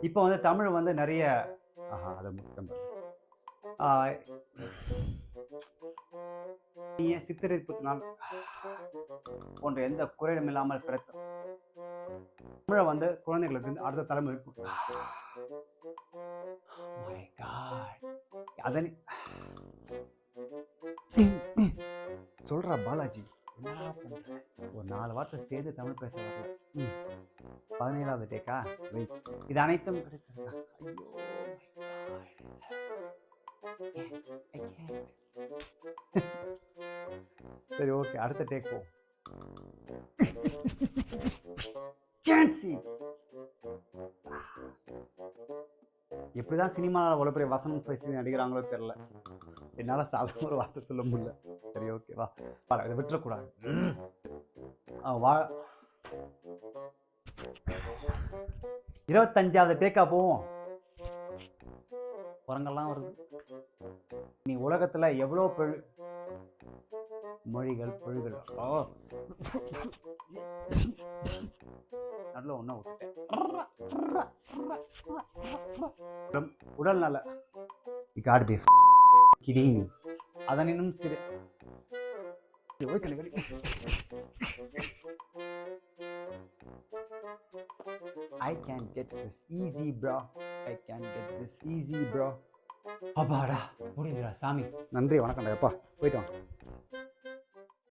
இப்போ வந்து தமிழ் வந்து நிறைய ஆஹா அதை முக்கியம் நீ சித்திரை நாள் போன்ற எந்த குறையும் இல்லாமல் பிறத்த. தமிழை வந்து குழந்தைகளுக்கு வந்து அடுத்த தலைமுறை அதனை சொல்ற பாலாஜி. ஒரு நாலு வார்த்தை சேர்ந்து தமிழ் பேச வரல ம். பதினேழாவது டேக்கா வெயிட் இது அனைத்தும் கிடைக்கிறதா சரி ஓகே அடுத்த டேக் போ. எப்படிதான் சினிமாவில் அவ்வளோ பெரிய வசனம் பேசி நடிக்கிறாங்களோ தெரில என்னால் சாதாரண ஒரு வார்த்தை சொல்ல முடியல. சரி ஓகேவா வா. இதை விட்டுறக்கூடாது. வா. இருபத்தஞ்சாவது டேக்கா போவோம். குரங்கெல்லாம் வருது. நீ உலகத்தில் எவ்வளோ பெரு மொழிகள் பொழிகள். ஓ. நல்ல ஒன்றா விட்டுட்டேன். உடல் நல காட் பி கிடிங் அதனினும் சிறு I can get this easy bro. I can get this easy bro. அப்பாடா முடிஞ்சிடா சாமி. நன்றி வணக்கம்டா எப்பா. போயிட்டு வாங்க.